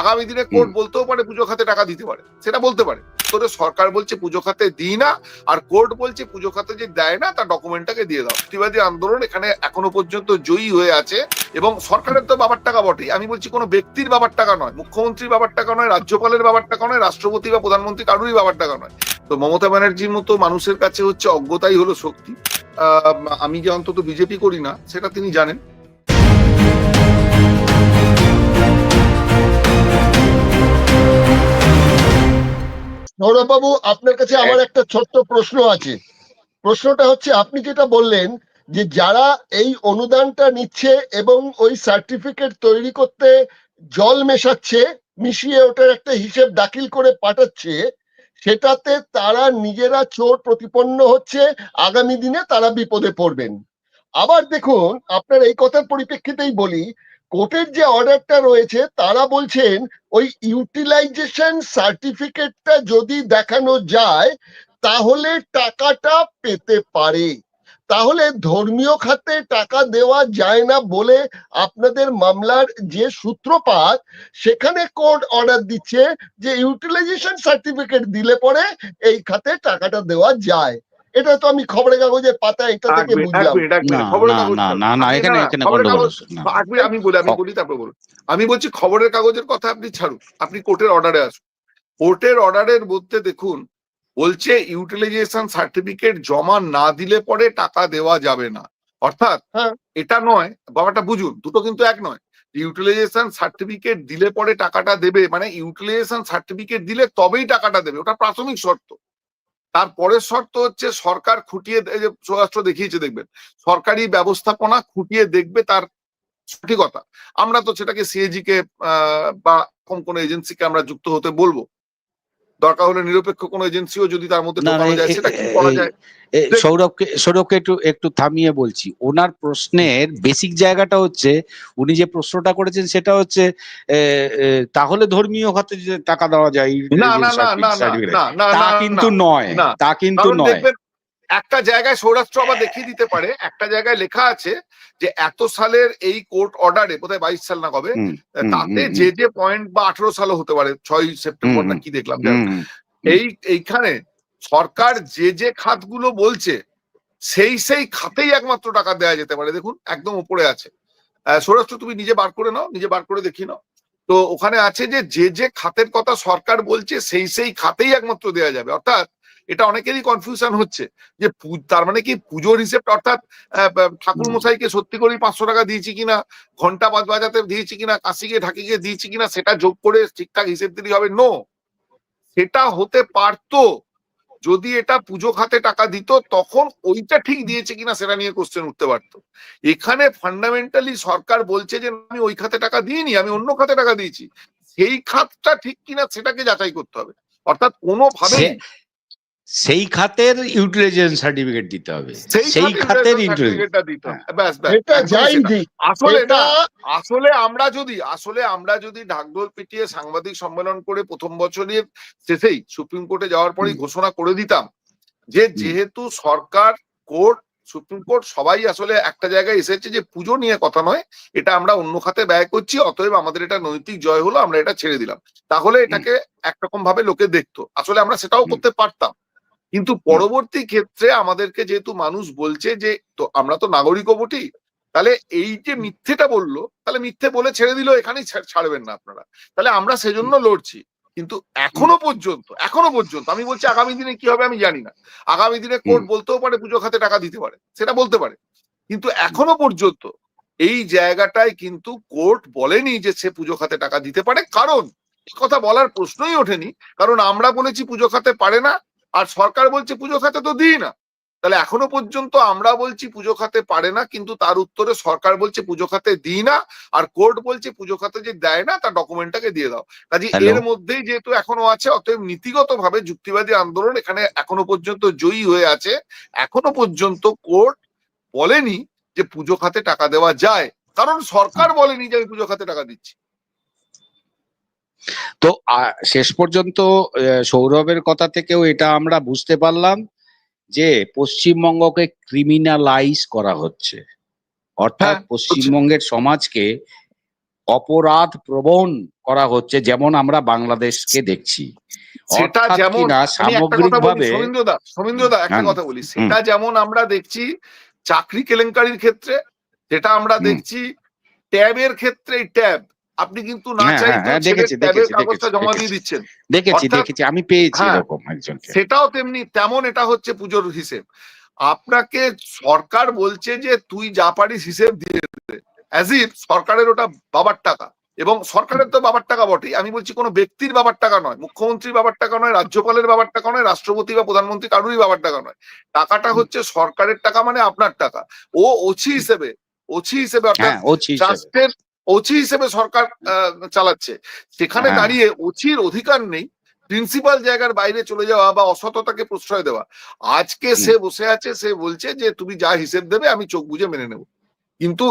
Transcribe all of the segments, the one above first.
আগামী দিনে কোর্ট বলতেও পারে পুজো খাতে টাকা দিতে পারে। সেটা বলতে পারে। তোরে সরকার বলছে পুজো খাতে দিই না আর কোর্ট বলছে পুজো খাতে যে দেয় না তার ডকুমেন্টটাকে দিয়ে দাও। প্রতিবাদী আন্দোলন এখানে এখনও পর্যন্ত জয়ী হয়ে আছে এবং সরকারের তো বাবার টাকা বটেই। আমি বলছি কোনো ব্যক্তির বাবার টাকা নয় মুখ্যমন্ত্রীর বাবার টাকা নয় রাজ্যপালের বাবার টাকা নয় রাষ্ট্রপতি বা প্রধানমন্ত্রী কারোরই বাবার টাকা নয়। তো মমতা ব্যানার্জির মতো মানুষের কাছে হচ্ছে অজ্ঞতাই হলো শক্তি। আমি যে অন্তত বিজেপি করি না সেটা তিনি জানেন। সৌরভবাবু আপনার কাছে আমার একটা ছোট্ট প্রশ্ন আছে। প্রশ্নটা হচ্ছে আপনি যেটা বললেন যে যারা এই অনুদানটা নিচ্ছে এবং ওই সার্টিফিকেট তৈরি করতে জল মেশাচ্ছে মিশিয়ে ওটার একটা হিসেব দাখিল করে পাঠাচ্ছে সেটাতে তারা নিজেরা চোর প্রতিপন্ন হচ্ছে আগামী দিনে তারা বিপদে পড়বেন। আবার দেখুন আপনার এই কথার পরিপ্রেক্ষিতেই বলি কোর্টের যে অর্ডারটা রয়েছে, তারা বলছেন, ওই ইউটিলাইজেশন সার্টিফিকেটটা যদি দেখানো যায়, তাহলে টাকাটা পেতে পারে। তাহলে ধর্মীয় খাতে টাকা দেওয়া যায় না বলে আপনাদের মামলার যে সূত্রপাত, সেখানে কোর্ট অর্ডার দিচ্ছে যে ইউটিলাইজেশন সার্টিফিকেট দিলে পরে এই খাতে টাকাটা দেওয়া যায়। এটা তো আমি খবরের কাগজের পাতা এটা থেকে বুঝলাম। না না না এখানে এখানে আমি বলি আমি বলি তারপরে বলুন। আমি বলছি খবরের কাগজের কথা আপনি ছাড়ুন। আপনি কোর্টের অর্ডারে আসুন। কোর্টের অর্ডারের মধ্যে দেখুন বলছে ইউটিলাইজেশন সার্টিফিকেট জমা না দিলে পরে টাকা দেওয়া যাবে না। অর্থাৎ হ্যাঁ। এটা নয় বাবাটা বুঝুন দুটো কিন্তু এক নয়। ইউটিলাইজেশন সার্টিফিকেট দিলে পরে টাকাটা দেবে মানে ইউটিলাইজেশন সার্টিফিকেট দিলে তবেই টাকাটা দেবে ওটা প্রাথমিক শর্ত। তারপরের শর্ত হচ্ছে সরকার খুঁটিয়ে স্বরাষ্ট্র দেখিয়েছে দেখবেন, সরকারি ব্যবস্থাপনা খুঁটিয়ে দেখবে তার সঠিকতা। আমরা তো সেটাকে সিএজি কে বা কোন এজেন্সিকে আমরা যুক্ত হতে বলব। দরকার হলে নিরপেক্ষ কোনো এজেন্সিও যদি তার মধ্যে ঢোকানো যায় সেটা কি করা যায়? সৌরভকে সৌরভকে একটু একটু থামিয়ে বলছি। ওনার প্রশ্নের বেসিক জায়গাটা হচ্ছে উনি যে প্রশ্নটা করেছেন সেটা হচ্ছে তাহলে ধর্মীয় খাতে যে টাকা দেওয়া যায় না না না না না তা কিন্তু নয় তা কিন্তু নয়। একটা জায়গায় সৌরাষ্ট্র আবার দেখিয়ে দিতে পারে একটা জায়গায় লেখা আছে যে এত সালের এই কোর্ট অর্ডারে বোধহয় বাইশ সাল না কবে তাতে যে যে পয়েন্ট বা আঠারো সালও হতে পারে ছয় সেপ্টেম্বর না কি দেখলাম এই এইখানে সরকার যে যে খাতগুলো বলছে সেই সেই খাতেই একমাত্র টাকা দেওয়া যেতে পারে দেখুন একদম উপরে আছে। সৌরাষ্ট্র তুমি নিজে বার করে নাও নিজে বার করে দেখি নাও। তো ওখানে আছে যে যে যে খাতের কথা সরকার বলছে সেই সেই খাতেই একমাত্র দেওয়া যাবে। অর্থাৎ এটা অনেকেরই কনফিউশন হচ্ছে যে তার মানে কি পুজোর হিসেব অর্থাৎ ঠাকুর মশাইকে সত্যি করে পাঁচশো টাকা দিয়েছি কিনা, ঘণ্টা বাজ, বাজাতে দিয়েছি কিনা, কাশিকে, ঢাকিকে দিয়েছি কিনা, সেটা যোগ করে ঠিকঠাক হিসেব দিলেই হবে? নো সেটা হতে পারতো। যদি এটা পুজো খাতে টাকা দিত, তখন ওইটা ঠিক দিয়েছে কিনা সেটা নিয়ে কোশ্চেন উঠতে পারতো। এখানে ফান্ডামেন্টালি সরকার বলছে যে, আমি ওই খাতে টাকা দিইনি, আমি অন্য খাতে টাকা দিয়েছি। সেই খাতটা ঠিক কিনা সেটাকে যাচাই করতে হবে। অর্থাৎ কোনোভাবেই সে- সেই খাতের ইউটিলাইজেশন সার্টিফিকেট দিতে হবে। সেই খাতের। দিক। আসলে আসলে আমরা যদি আসলে আমরা যদি ঢাকঢোল পিটিয়ে সাংবাদিক সম্মেলন করে প্রথম বছরের শেষেই সুপ্রিম কোর্টে যাওয়ার পরেই ঘোষণা করে দিতাম যে যেহেতু সরকার কোর্ট সুপ্রিম কোর্ট সবাই আসলে একটা জায়গায় এসেছে যে পুজো নিয়ে কথা নয় এটা আমরা অন্য খাতে ব্যয় করছি অতএব আমাদের এটা নৈতিক জয় হলো আমরা এটা ছেড়ে দিলাম। তাহলে এটাকে একরকম ভাবে লোকে দেখতো। আসলে আমরা সেটাও করতে পারতাম। কিন্তু পরবর্তী ক্ষেত্রে আমাদেরকে যেহেতু মানুষ বলছে যে তো আমরা তো নাগরিকও বটি তাহলে এই যে মিথ্যেটা বলল তাহলে মিথ্যে বলে ছেড়ে দিল এখানেই ছাড়বেন না আপনারা। তাহলে আমরা সেজন্য লড়ছি। কিন্তু এখনও পর্যন্ত এখনও পর্যন্ত আমি বলছি আগামী দিনে কি হবে আমি জানি না। আগামী দিনে কোর্ট বলতেও পারে পুজো খাতে টাকা দিতে পারে সেটা বলতে পারে। কিন্তু এখনও পর্যন্ত এই জায়গাটায় কিন্তু কোর্ট বলেনি যে সে পুজো খাতে টাকা দিতে পারে। কারণ কথা বলার প্রশ্নই ওঠেনি। কারণ আমরা বলেছি পুজো খাতে পারে না আর সরকার বলছে পুজো খাতে তো দিই না। তাহলে এখনও পর্যন্ত আমরা বলছি পুজো খাতে পারে না কিন্তু তার উত্তরে সরকার বলছে পুজো খাতে দিই না আর কোর্ট বলছে পুজো খাতে যে দেয় না তার ডকুমেন্টটাকে দিয়ে দাও। কাজে এর মধ্যেই যেহেতু এখনও আছে অতএব নীতিগত ভাবে যুক্তিবাদী আন্দোলন এখানে এখনও পর্যন্ত জয়ী হয়ে আছে। এখনও পর্যন্ত কোর্ট বলেনি যে পুজো খাতে টাকা দেওয়া যায়। কারণ সরকার বলেনি যে আমি পুজো খাতে টাকা দিচ্ছি। তো শেষ পর্যন্ত সৌরভের কথা থেকেও এটা আমরা বুঝতে পারলাম যে পশ্চিমবঙ্গকে ক্রিমিনালাইজ করা হচ্ছে। অর্থাৎ হ্যাঁ, পশ্চিমবঙ্গের সমাজকে অপরাধ প্রবণ করা হচ্ছে যেমন আমরা বাংলাদেশকে দেখছি। সেটা যেমন সামগ্রিকভাবে সৌমিন্দ্রদা একটা কথা বলি। সেটা যেমন আমরা দেখছি চাকরি কেলেঙ্কারির ক্ষেত্রে যেটা আমরা দেখছি ট্যাবের ক্ষেত্রে ট্যাব আপনি কিন্তু না হ্যাঁ, চাইতেও হ্যাঁ, ট্যাবের কাগজটা জমা দিয়ে দিচ্ছেন। দেখেছি দেখেছি আমি পেয়েছি হ্যাঁ, এরকম একজনকে সেটাও তেমনি তেমন এটা হচ্ছে পুজোর হিসেব। আপনাকে সরকার বলছে যে তুই যা পারিস হিসেব দিয়ে দে। অ্যাজ ইফ সরকারের ওটা বাবার টাকা। এবং সরকারের তো বাবার টাকা বটেই। আমি বলছি কোনো ব্যক্তির বাবার টাকা নয়। মুখ্যমন্ত্রীর বাবার টাকা নয় রাজ্যপালের বাবার টাকা নয় রাষ্ট্রপতি বা প্রধানমন্ত্রী কারোরই বাবার টাকা নয়। টাকাটা হচ্ছে সরকারের টাকা মানে আপনার টাকা। ও ওছি হিসেবে ওছি হিসেবে অর্থাৎ হ্যাঁ ট্রাস্টের ওছি হিসেবে সরকার চালাচ্ছে। সেখানে হ্যাঁ। দাঁড়িয়ে ওচির অধিকার নেই প্রিন্সিপাল জায়গার বাইরে চলে যাওয়া বা অসততাকে প্রশ্রয় দেওয়া। আজকে সে বসে আছে সে বলছে যে তুমি যা হিসেব দেবে আমি চোখ বুঝে মেনে নেব। কিন্তু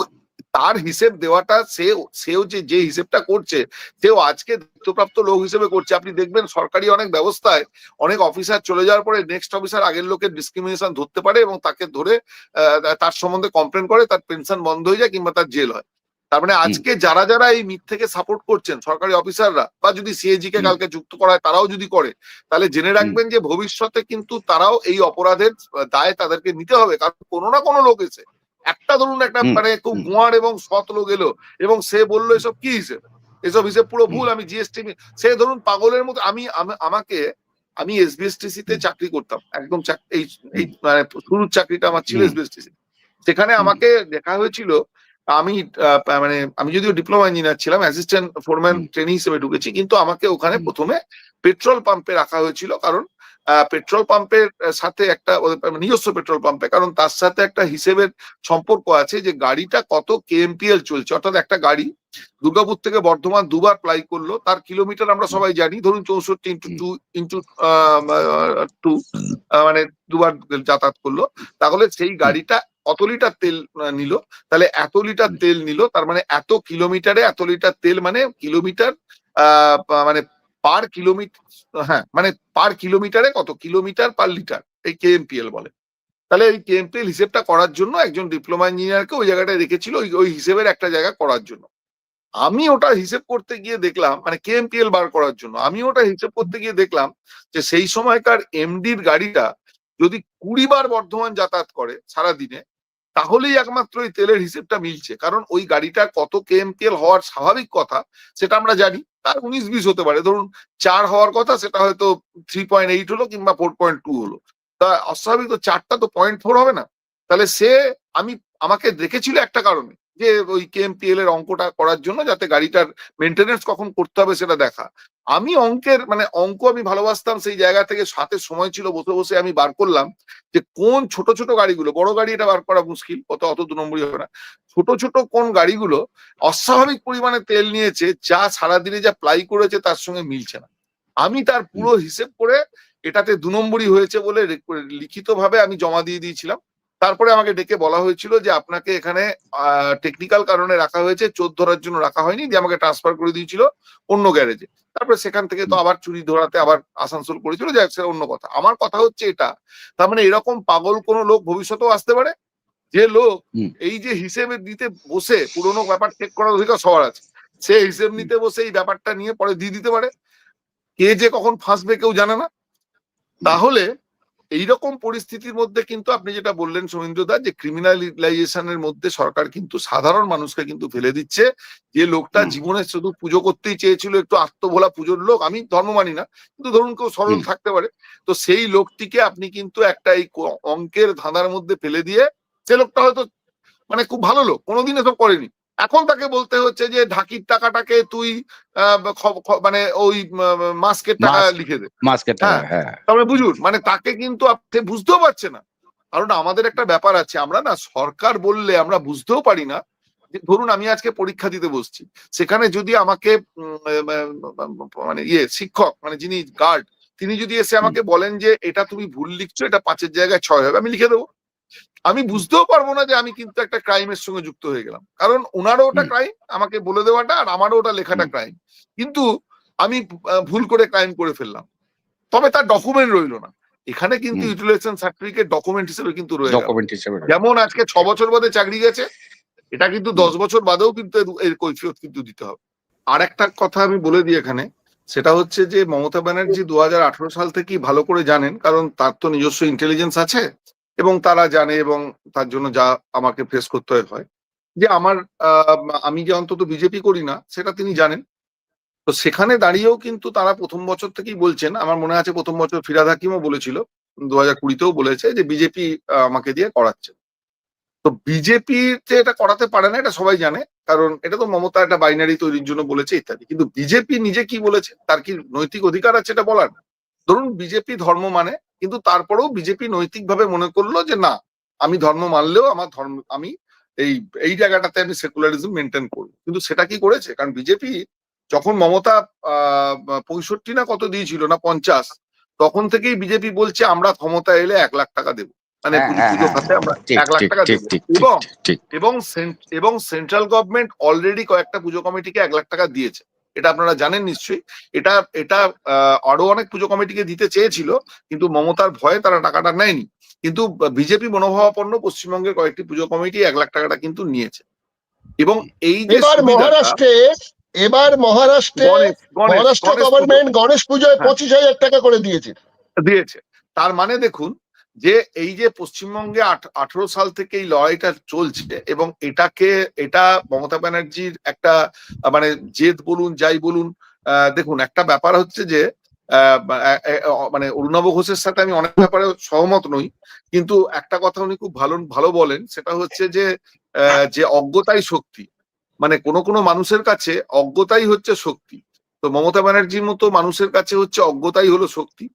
তার হিসেব দেওয়াটা সে সেও যে যে হিসেবটা করছে সেও আজকে দায়িত্বপ্রাপ্ত লোক হিসেবে করছে। আপনি দেখবেন সরকারি অনেক ব্যবস্থায় অনেক অফিসার চলে যাওয়ার পরে নেক্সট অফিসার আগের লোকের ডিসক্রিমিনেশন ধরতে পারে এবং তাকে ধরে আহ, তার সম্বন্ধে কমপ্লেন করে তার পেনশন বন্ধ হয়ে যায় কিংবা তার জেল হয়। তার মানে আজকে যারা যারা এই মিথ থেকে সাপোর্ট করছেন সরকারি অফিসাররা বা যদি সিএজি কে কালকে যুক্ত করা হয় তারাও যদি করে তাহলে জেনে রাখবেন যে ভবিষ্যতে কিন্তু তারাও এই অপরাধের দায় তাদেরকে নিতে হবে। কারণ কোনো না কোনো লোক এসে একটা ধরুন একটা মানে খুব। গুয়ার এবং সৎ লোক এলো এবং সে বলল এসব কি হিসেবে? এসব হিসেব পুরো ভুল আমি জিএসটি সে ধরুন পাগলের মতো আমি আমি- আমাকে আমি এসবিএসটিসি তে চাকরি করতাম একদম এই এই মানে শুরুর চাকরিটা আমার ছিল। এসবিএসটিসি সেখানে আমাকে দেখা হয়েছিল আমি মানে আমি যদিও ডিপ্লোমা ইঞ্জিনিয়ার ছিলাম অ্যাসিস্ট্যান্ট ফোরম্যান। ট্রেনিং হিসেবে ঢুকেছি কিন্তু আমাকে ওখানে প্রথমে পেট্রোল পাম্পে রাখা হয়েছিল কারণ পেট্রোল পাম্পের সাথে একটা নিজস্ব পেট্রোল পাম্পে কারণ তার সাথে একটা হিসেবের সম্পর্ক আছে যে গাড়িটা কত কেএমপিএল চলছে। অর্থাৎ একটা গাড়ি দুর্গাপুর থেকে বর্ধমান দুবার প্লাই করল তার কিলোমিটার আমরা সবাই জানি ধরুন চৌষট্টি ইন্টু টু ইন্টু টু মানে দুবার যাতায়াত করল। তাহলে সেই গাড়িটা কত লিটার তেল নিল? তাহলে এত লিটার তেল নিল তার মানে এত কিলোমিটারে এত লিটার তেল মানে কিলোমিটার মানে পার কিলোমিটার হ্যাঁ মানে পার কিলোমিটারে কত? কিলোমিটার পার লিটার এই কেএমপিএল বলে। তাহলে এই কেএমপিএল হিসেবটা করার জন্য একজন ডিপ্লোমা ইঞ্জিনিয়ারকে ওই জায়গাটায় রেখেছিল ওই ওই হিসেবের একটা জায়গা করার জন্য। আমি ওটা হিসেব করতে গিয়ে দেখলাম মানে কেএমপিএল বার করার জন্য আমি ওটা হিসেব করতে গিয়ে দেখলাম যে সেই সময়কার এমডির গাড়িটা যদি কুড়ি বার বর্ধমান যাতায়াত করে সারা দিনে তাহলেই একমাত্র ওই তেলের হিসেবটা মিলছে। কারণ ওই গাড়িটা কত কেএমপিএল হওয়ার স্বাভাবিক কথা, সেটা আমরা জানি। তার উনিশ বিশ হতে পারে। ধরুন চার হওয়ার কথা, সেটা হয়তো থ্রি পয়েন্ট এইট হলো কিংবা ফোর পয়েন্ট টু হলো। তা অস্বাভাবিক তো চারটা তো পয়েন্ট ফোর হবে না। তাহলে সে, আমি, আমাকে দেখেছিল একটা কারণে যে ওই কেএমপিএল এর অঙ্কটা করার জন্য যাতে গাড়িটার মেনটেনেন্স কখন করতে হবে সেটা দেখা। আমি অঙ্কের মানে অঙ্ক আমি ভালোবাসতাম সেই জায়গা থেকে সাথে সময় ছিল বসে বসে আমি বার করলাম যে কোন ছোট ছোট গাড়িগুলো বড় গাড়ি এটা বার করা মুশকিল কত অত দু নম্বরই হবে না। ছোট ছোট কোন গাড়িগুলো অস্বাভাবিক পরিমাণে তেল নিয়েছে যা সারাদিনে যা প্লাই করেছে তার সঙ্গে মিলছে না। আমি তার পুরো হিসেব করে এটাতে দু নম্বরই হয়েছে বলে লিখিত ভাবে আমি জমা দিয়ে দিয়েছিলাম। তারপরে আমাকে ডেকে বলা হয়েছিল যে আপনাকে এখানে টেকনিক্যাল কারণে রাখা হয়েছে চোর ধরার জন্য রাখা হয়নি যে আমাকে ট্রান্সফার করে দিয়েছিল অন্য গ্যারেজে তারপরে সেখান থেকে তো আবার চুরি ধরাতে আবার আসানসোল করেছিল যাক সেটা অন্য কথা। আমার কথা হচ্ছে এটা তার মানে এরকম পাগল কোনো লোক ভবিষ্যতেও আসতে পারে? যে লোক এই যে হিসেবে দিতে বসে পুরোনো ব্যাপার চেক করার অধিকার সবার আছে। সে হিসেব নিতে বসে এই ব্যাপারটা নিয়ে পরে দিয়ে দিতে পারে। কে যে কখন ফাঁসবে কেউ জানে না। তাহলে এইরকম পরিস্থিতির মধ্যে কিন্তু আপনি যেটা বললেন সৌমেন্দ্র দা যে ক্রিমিনালাইজেশনের মধ্যে সরকার কিন্তু সাধারণ মানুষকে কিন্তু ফেলে দিচ্ছে। যে লোকটা জীবনে শুধু পুজো করতেই চেয়েছিল একটু আত্মভোলা পুজোর লোক আমি ধর্ম মানি না কিন্তু ধরুন কেউ সরল থাকতে পারে তো সেই লোকটিকে আপনি কিন্তু একটা এই অঙ্কের ধাঁধার মধ্যে ফেলে দিয়ে সে লোকটা হয়তো মানে খুব ভালো লোক কোনোদিন এসব করেনি। এখন তাকে বলতে হচ্ছে যে ঢাকির টাকাটাকে তুই মানে ওই মাস্কের টাকা লিখে দে। মাস্কেট হ্যাঁ। হ্যাঁ। তবে বুঝুন মানে তাকে কিন্তু আপ- সে বুঝতেও পারছে না। কারণ আমাদের একটা ব্যাপার আছে আমরা না সরকার বললে আমরা বুঝতেও পারি না যে ধরুন আমি আজকে পরীক্ষা দিতে বসছি সেখানে যদি আমাকে মানে ইয়ে শিক্ষক মানে যিনি গার্ড তিনি যদি এসে আমাকে বলেন যে এটা তুমি ভুল লিখছো এটা পাঁচের জায়গায় ছয় হবে আমি লিখে দেবো। আমি বুঝতেও পারব না যে আমি কিন্তু একটা ক্রাইমের সঙ্গে যুক্ত হয়ে গেলাম। কারণ ওনারও ওটা ক্রাইম আমাকে বলে দেওয়াটা আর আমারও ওটা লেখাটা ক্রাইম কিন্তু আমি ভুল করে ক্রাইম করে ফেললাম। তবে তার ডকুমেন্ট রইল না। এখানে কিন্তু। ইউটিলাইজেশন সার্টিফিকেট ডকুমেন্ট হিসেবে কিন্তু রয়ে গেল। ডকুমেন্ট হিসেবে যেমন আজকে ছ বছর বাদে চাকরি গেছে এটা কিন্তু দশ বছর বাদেও কিন্তু এর- কৈফিয়ত কিন্তু দিতে হবে। আর একটা কথা আমি বলে দিই এখানে সেটা হচ্ছে যে মমতা ব্যানার্জি দু হাজার আঠারো সাল থেকেই ভালো করে জানেন কারণ তার তো নিজস্ব ইন্টেলিজেন্স আছে। এবং তারা জানে এবং তার জন্য যা আমাকে ফেস করতে হয়। যে আমার আমি যে অন্তত বিজেপি করি না, সেটা তিনি জানেন। তো সেখানে দাঁড়িয়েও কিন্তু তারা প্রথম বছর থেকেই বলছেন, আমার মনে আছে প্রথম বছর ফিরাদ হাকিমও বলেছিল, দু হাজার কুড়িতেও বলেছে যে বিজেপি আমাকে দিয়ে করাচ্ছে। তো বিজেপি যে এটা করাতে পারে না, এটা সবাই জানে, কারণ এটা তো মমতা একটা বাইনারি তৈরির জন্য বলেছে ইত্যাদি। কিন্তু বিজেপি নিজে কি বলেছে, তার কি নৈতিক অধিকার আছে এটা বলার? ধরুন বিজেপি ধর্ম মানে কিন্তু তারপরেও বিজেপি নৈতিকভাবে মনে করল যে না আমি ধর্ম মানলেও আমার ধর্ম আমি এই এই জায়গাটাতে আমি সেকুলারিজম মেনটেন করব। কিন্তু সেটা কি করেছে? কারণ বিজেপি যখন মমতা আহ পঁয়ষট্টি না কত দিয়েছিল না পঞ্চাশ তখন থেকেই বিজেপি বলছে আমরা ক্ষমতা এলে এক লাখ টাকা দেবো। মানে হ্যাঁ, পুজো হ্যাঁ, হ্যাঁ, খাতে আমরা এক লাখ টাকা দেবো। এবং এবং এবং সেন্ট্রাল গভর্নমেন্ট অলরেডি কয়েকটা পুজো কমিটিকে এক লাখ টাকা দিয়েছে। এটা আপনারা জানেন নিশ্চয়ই। এটা এটা আরও অনেক পুজো কমিটিকে দিতে চেয়েছিল কিন্তু মমতার ভয়ে তারা টাকাটা নেয়নি। কিন্তু বিজেপি মনোভাবাপন্ন পশ্চিমবঙ্গের কয়েকটি পুজো কমিটি এক লাখ টাকাটা কিন্তু নিয়েছে। এবং এই যে মহারাষ্ট্রে এবার মহারাষ্ট্রে মহারাষ্ট্র গভর্নমেন্ট গণেশ পুজোয় হ্যাঁ। পঁচিশ হাজার টাকা করে দিয়েছে। দিয়েছে। তার মানে দেখুন যে এই যে পশ্চিমবঙ্গে আঠারো সাল থেকে এই লড়াইটা চলছে এবং এটাকে, এটা মমতা ব্যানার্জির একটা মানে জেদ বলুন, যাই বলুন দেখুন, একটা ব্যাপার হচ্ছে যে মানে অরুণাভ ঘোষের সাথে আমি অনেক ব্যাপারে সহমত নই, কিন্তু একটা কথা উনি খুব ভালো ভালো বলেন, সেটা হচ্ছে যে যে অজ্ঞতাই শক্তি। মানে কোনো কোনো মানুষের কাছে অজ্ঞতাই হচ্ছে শক্তি। তো মমতা ব্যানার্জির মতো মানুষের কাছে হচ্ছে অজ্ঞতাই হলো শক্তি।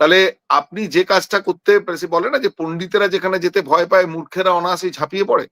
তাহলে আপনি যে কাজটা করতে বলে না যে পন্ডিতেরা যেখানে যেতে ভয় পায়, মূর্খেরা অনায়াসেই ঝাঁপিয়ে পড়ে?